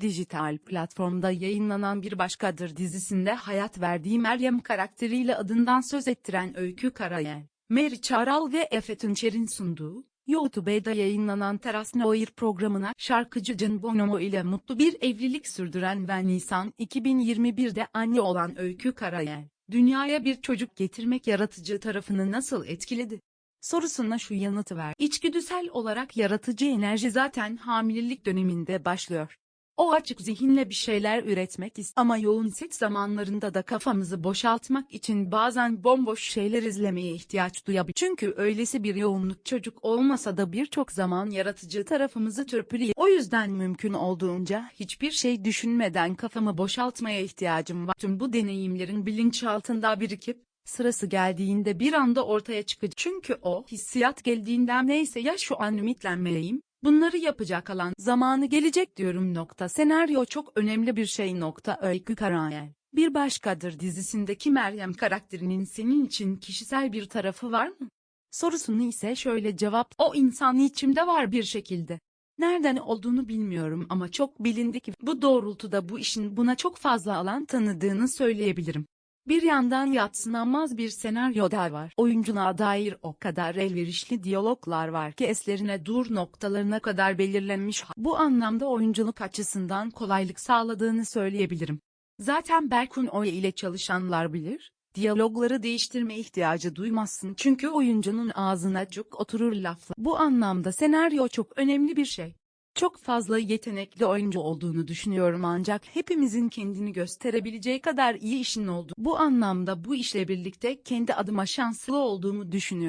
Dijital platformda yayınlanan Bir Başkadır dizisinde hayat verdiği Meryem karakteriyle adından söz ettiren Öykü Karayel, Meri Çaral ve Efe Tunçer'in sunduğu, YouTube'da yayınlanan Teras Noir programına şarkıcı Can Bonomo ile mutlu bir evlilik sürdüren ve Nisan 2021'de anne olan Öykü Karayel, dünyaya bir çocuk getirmek yaratıcı tarafını nasıl etkiledi? Sorusuna şu yanıtı ver. İçgüdüsel olarak yaratıcı enerji zaten hamilelik döneminde başlıyor. O açık zihinle bir şeyler üretmek ist ama yoğun set zamanlarında da kafamızı boşaltmak için bazen bomboş şeyler izlemeye ihtiyaç duyabilir. Çünkü öylesi bir yoğunluk çocuk olmasa da birçok zaman yaratıcı tarafımızı törpülüyor. O yüzden mümkün olduğunca hiçbir şey düşünmeden kafamı boşaltmaya ihtiyacım var. Tüm bu deneyimlerin bilinçaltında birikip Sırası geldiğinde bir anda ortaya çıkacak. Çünkü o hissiyat geldiğinden neyse ya şu an ümitlenmeliyim, bunları yapacak alan zamanı gelecek diyorum nokta. Senaryo çok önemli bir şey nokta. Öykü Karayel. Bir Başkadır dizisindeki Meryem karakterinin senin için kişisel bir tarafı var mı? Sorusunu ise şöyle cevap. O insan içimde var bir şekilde. Nereden olduğunu bilmiyorum ama çok bilindik. Bu doğrultuda bu işin buna çok fazla alan tanıdığını söyleyebilirim. Bir yandan yatsınamaz bir senaryo da var. Oyunculuğa dair o kadar elverişli diyaloglar var ki eslerine dur noktalarına kadar belirlenmiş. Bu anlamda oyunculuk açısından kolaylık sağladığını söyleyebilirim. Zaten Berkun Oya ile çalışanlar bilir, diyalogları değiştirme ihtiyacı duymazsın çünkü oyuncunun ağzına cuk oturur lafla. Bu anlamda senaryo çok önemli bir şey. Çok fazla yetenekli oyuncu olduğunu düşünüyorum ancak hepimizin kendini gösterebileceği kadar iyi işin oldu. Bu anlamda bu işle birlikte kendi adıma şanslı olduğumu düşünüyorum.